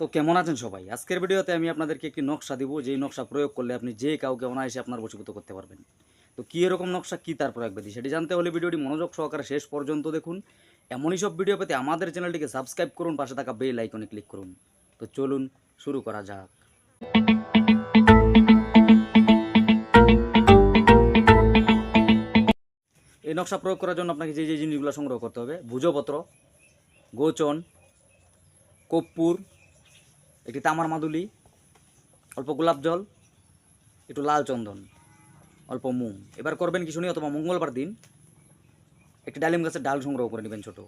তো কেমন আছেন সবাই? আজকের ভিডিওতে আমি আপনাদেরকে একটি নকশা দিব, যেই নকশা প্রয়োগ করলে আপনি যে কাউকে অনায়াসে আপনার বশীভূত করতে পারবেন। তো কী এরকম নকশা, কী তার প্রয়োগ বিধি সেটি জানতে হলে ভিডিওটি মনোযোগ সহকারে শেষ পর্যন্ত দেখুন। এমনই সব ভিডিও পেতে আমাদের চ্যানেলটিকে সাবস্ক্রাইব করুন, পাশে থাকা বেল আইকনে ক্লিক করুন। তো চলুন শুরু করা যাক। এই নকশা প্রয়োগ করার জন্য আপনাকে যে যে জিনিসগুলো সংগ্রহ করতে হবে, ভুজপত্র, গোচন, কর্পূর একটি তামার মাদুলি, অল্প গোলাপ জল, একটু লাল চন্দন, অল্প মুং। এবার করবেন কি শুনি, অথবা মঙ্গলবার দিন একটি ডালিম গাছের ডাল সংগ্রহ করে নেবেন ছোট।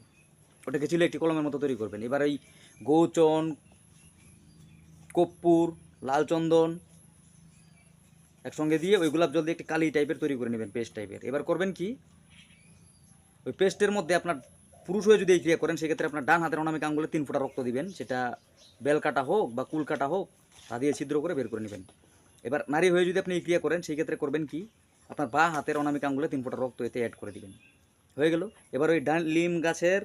ওটাকে ছিল একটি কলমের মতো তৈরি করবেন। এবার এই গৌচন কর্পূর লাল চন্দন একসঙ্গে দিয়ে ওই গোলাপ জল দিয়ে একটি কালি টাইপের তৈরি করে নেবেন পেস্ট টাইপের এবার করবেন কি, ওই পেস্টের মধ্যে আপনার পুরুষ হয়ে যদি এই ক্রিয়া করেন, সেক্ষেত্রে আপনার ডান হাতের অনামিক আঙ্গুলে তিন ফোঁটা রক্ত দিবেন। সেটা বেল কাটা হোক বা কুল কাটা হোক, তা দিয়ে ছিদ্র করে বের করে নেবেন। এবার নারী হয়ে যদি আপনি এই ক্রিয়া করেন সেই ক্ষেত্রে করবেন কি? আপনার বা হাতের অনামিক আঙ্গুলে তিন ফোঁটা রক্ত এতে অ্যাড করে দিবেন। হয়ে গেল। এবার ওই ডান লিম গাছের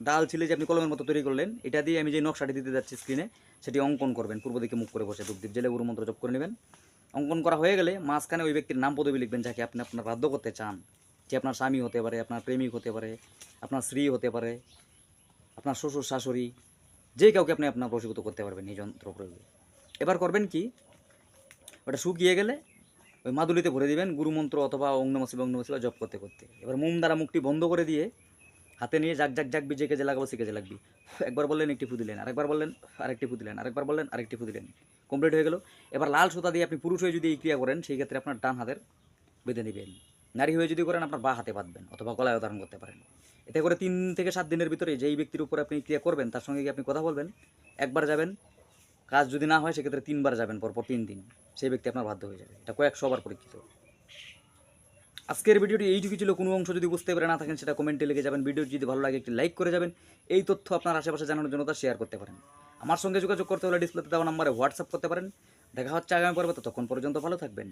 ডাল ছিলে যে আপনি কলমের মতো তৈরি করলেন, এটা দিয়ে আমি যে নকশাটি দিতে যাচ্ছি স্ক্রিনে সেটি অঙ্কন করবেন। পূর্ব দিকে মুখ করে বসে দুপদীপ জেলে গুরু মন্ত্র জপ করে নেবেন। অঙ্কন করা হয়ে গেলে মাঝখানে ওই ব্যক্তির নাম পদবি লিখবেন, যাকে আপনি আপনার বাধ্য করতে চান। যে আপনার স্বামী হতে পারে আপনার প্রেমিক হতে পারে আপনার স্ত্রী হতে পারে আপনার শ্বশুর শাশুড়ি যে কাউকে আপনি আপনার বশীভূত করতে পারবেন এই যন্ত্র প্রয়োগে। এবার করবেন কি? ওটা শুকিয়ে গেলে ওই মাদুলিতে ভরে দিবেন গুরুমন্ত্র অথবা অং নমঃ শিবায়, অং জপ করতে করতে। এবার মোম দ্বারা মুখটি বন্ধ করে দিয়ে হাতে নিয়ে জাক জাক জাকবি যে কেজে লাগাবো সে কেজে লাগবি। একবার বললেন একটি ফু দিলেন আরেকবার বললেন আরেকটি ফু দিলেন আরেকবার বললেন আরেকটি ফু দিলেন। কমপ্লিট হয়ে গেল। এবার লাল সুতা দিয়ে আপনি পুরুষ হয়ে যদি এই ক্রিয়া করেন সেই ক্ষেত্রে আপনার ডান হাতের বেঁধে নেবেন নারী হয়ে যদি করেন, আপনার বা হাতে বাঁধবেন অথবা গলায় ধারণ করতে পারেন। এতে করে তিন থেকে সাত দিনের ভিতরে যেই ব্যক্তির উপর আপনি ক্রিয়া করবেন, তার সঙ্গে গিয়ে আপনি কথা বলবেন, একবার যাবেন, কাজ যদি না হয়, সেক্ষেত্রে তিনবার যাবেন, পরপর তিন দিন। সেই ব্যক্তি আপনার বাধ্য হয়ে যাবে। এটা কয়েকশোবার পরীক্ষিত। আজকের ভিডিওটি এইটুকু ছিল। কোনো অংশ যদি বুঝতে পারে না থাকেন, সেটা কমেন্টে লিখে যাবেন। ভিডিও যদি ভালো লাগে, একটি লাইক করে যাবেন। এই তথ্য আপনার আশেপাশে জানানোর জন্য তা শেয়ার করতে পারেন। আমার সঙ্গে যোগাযোগ করতে হলে ডিসপ্লেতে দেওয়া নাম্বারে হোয়াটসঅ্যাপ করতে পারেন। দেখা হচ্ছে আগামী পর্বে। ততক্ষণ পর্যন্ত ভালো থাকবেন।